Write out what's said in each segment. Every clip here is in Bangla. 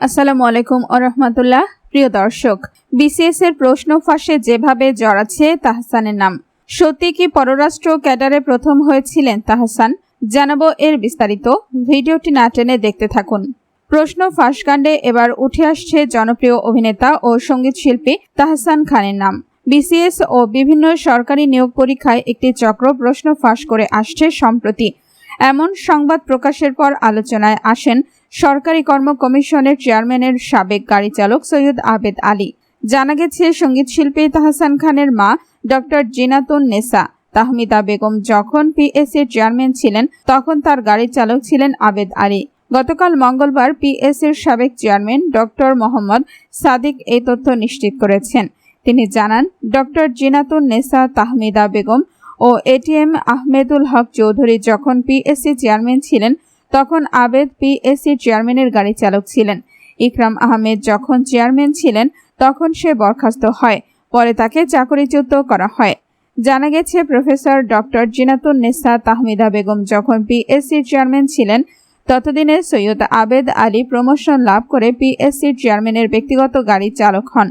আসসালামু আলাইকুম আরহামতুল্লাহ প্রিয় দর্শক বিসিএস এর প্রশ্ন ফাঁসে যেভাবে জড়াচ্ছে তাহসানের নাম। সত্যি কি পররাষ্ট্র ক্যাডারে প্রথম হয়েছিলেন তাহসান? জানাব এর বিস্তারিত। ভিডিওটি না টেনে দেখতে থাকুন। প্রশ্ন ফাঁসকাণ্ডে এবার উঠে আসছে জনপ্রিয় অভিনেতা ও সংগীত শিল্পী তাহসান খানের নাম। বিসিএস ও বিভিন্ন সরকারি নিয়োগ পরীক্ষায় একটি চক্র প্রশ্ন ফাঁস করে আসছে সম্প্রতি। এমন সংবাদ প্রকাশের পর আলোচনায় আসেন সরকারি কর্ম কমিশনের চেয়ারম্যানের সাবেক গাড়ি চালক সৈয়দ আবেদ আলী। জানা গেছে, সংগীত শিল্পী তাহসান খানের মা ডক্টর জিনাতুন নেসা। তাহমিদা বেগম যখন পিএসসির চেয়ারম্যান ছিলেন, তখন তার গাড়ির চালক ছিলেন আবেদ আলী। গতকাল মঙ্গলবার পিএসসির সাবেক চেয়ারম্যান ডক্টর মোহাম্মদ সাদিক এই তথ্য নিশ্চিত করেছেন। তিনি জানান, ডক্টর জিনাতুন নেসা, তাহমিদা বেগম ও এটিএম আহমেদুল হক চৌধুরী যখন পিএসসি চেয়ারম্যান ছিলেন তখন আবেদ পিএসসি চেয়ারম্যানের গাড়ি চালক ছিলেন। ইকরাম আহমেদ যখন চেয়ারম্যান ছিলেন, তখন সে বরখাস্ত হয়। পরে তাকে চাকরিচ্যুত করা হয়। জানা গেছে, প্রফেসর ডক্টর জিনাতুন নেসা তাহমিদা বেগম যখন পিএসসির চেয়ারম্যান ছিলেন, ততদিনে সৈয়দ আবেদ আলী প্রমোশন লাভ করে পিএসসির চেয়ারম্যানের ব্যক্তিগত গাড়ি চালক হন।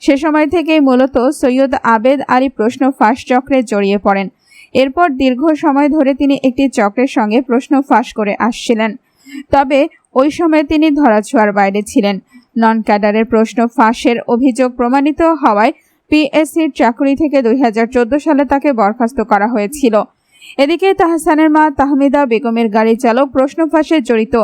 সে সময় থেকেই মূলত সৈয়দ আবেদ আলী প্রশ্ন ফাঁস চক্রে জড়িয়ে পড়েন। এরপর দীর্ঘ সময় ধরে তিনি একটি চক্রের সঙ্গে প্রশ্ন ফাঁস করে আসছিলেন। তবে ওই সময় তিনি ধরাছোঁয়ার বাইরে ছিলেন। নন ক্যাডারের প্রশ্ন ফাঁসের অভিযোগ প্রমাণিত হওয়ায় পিএসসির চাকরি থেকে দুই হাজার চোদ্দ সালে তাকে বরখাস্ত করা হয়েছিল। এদিকে তাহসানের মা তাহমিদা বেগমের গাড়ি চালক প্রশ্ন ফাঁসে জড়িত।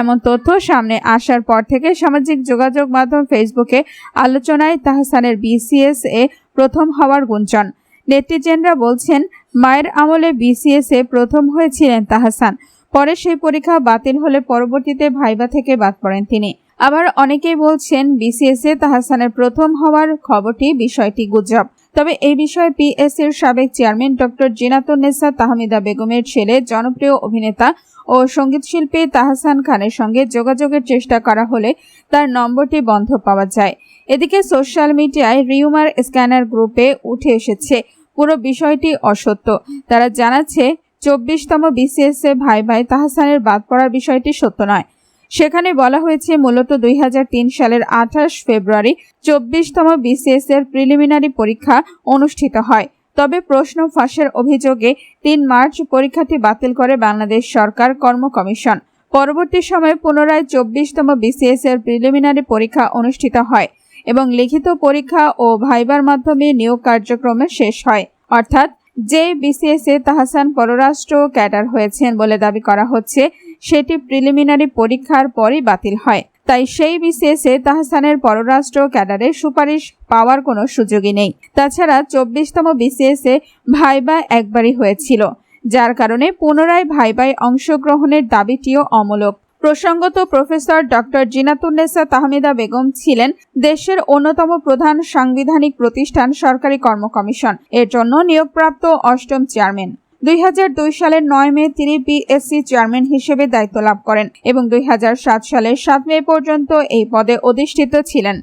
এমন তথ্য সামনে আসার পর থেকে সামাজিক যোগাযোগ মাধ্যম ফেসবুকে আলোচনায় তাহসানের বিসিএস এ প্রথম হওয়ার গুঞ্জন। নেটিজেনরা বলছেন মায়ের আমলে বিসিএস এ প্রথম হয়েছিলেন তাহসান। পরে সেই পরীক্ষা বাতিল হলে পরবর্তীতে ভাইবা থেকে বাদ পড়েন তিনি। আবার অনেকেই বলছেন বিসিএস এ তাহসানের প্রথম হওয়ার খবরটি বিষয়টি গুজব। তবে এই বিষয়ে পিএসসির সাবেক চেয়ারম্যান ডক্টর জিনাতুন্নেসা তাহমিদা বেগমের ছেলে, জনপ্রিয় অভিনেতা ও সঙ্গীতশিল্পী তাহসান খানের সঙ্গে যোগাযোগের চেষ্টা করা হলে তার নম্বরটি বন্ধ পাওয়া যায়। এদিকে সোশ্যাল মিডিয়ায় রিউমার স্ক্যানার গ্রুপে উঠে এসেছে পুরো বিষয়টি অসত্য। তারা জানাচ্ছে, চব্বিশতম বিসিএস এ ভাই ভাই তাহসানের বাদ পড়ার বিষয়টি সত্য নয়। সেখানে বলা হয়েছে, মূলত দুই হাজার তিন সালের আঠাশ ফেব্রুয়ারি চব্বিশতম বিসিএস এর প্রিলিমিনারি পরীক্ষা অনুষ্ঠিত হয়। তবে প্রশ্ন ফাঁসের অভিযোগে তিন মার্চ পরীক্ষাটি বাতিল করে বাংলাদেশ সরকার কর্ম কমিশন। পরবর্তী সময়ে পুনরায় চব্বিশতম বিসিএস এর প্রিলিমিনারি পরীক্ষা অনুষ্ঠিত হয়। এবং লিখিত পরীক্ষা ও ভাইবার মাধ্যমে নিয়োগ কার্যক্রমে শেষ হয়। অর্থাৎ যে বিসিএস এ তাহসান পররাষ্ট্র ক্যাডার হয়েছেন বলে দাবি করা হচ্ছে। সেটি প্রিলিমিনারি পরীক্ষার পরই বাতিল হয়। তাই সেই বিসিএস এ তাহসানের পররাষ্ট্র ক্যাডারের সুপারিশ পাওয়ার কোনো সুযোগই নেই। তাছাড়া চব্বিশতম বিসিএস এ ভাইবা একবারই হয়েছিল, যার কারণে পুনরায় ভাইবায় অংশগ্রহণের দাবিটিও অমূলক। প্রসঙ্গত প্রফেসর ডক্টর জিনাতুন্নেসা তাহমিদা বেগম ছিলেন দেশের অন্যতম প্রধান সাংবিধানিক প্রতিষ্ঠান সরকারি কর্ম কমিশন এর জন্য নিয়োগপ্রাপ্ত অষ্টম চেয়ারম্যান। দুই হাজার দুই সালের নয় মে তিনি পিএসসি চেয়ারম্যান হিসেবে দায়িত্ব লাভ করেন এবং দুই হাজার সাত সালের সাত মে পর্যন্ত এই পদে অধিষ্ঠিত ছিলেন।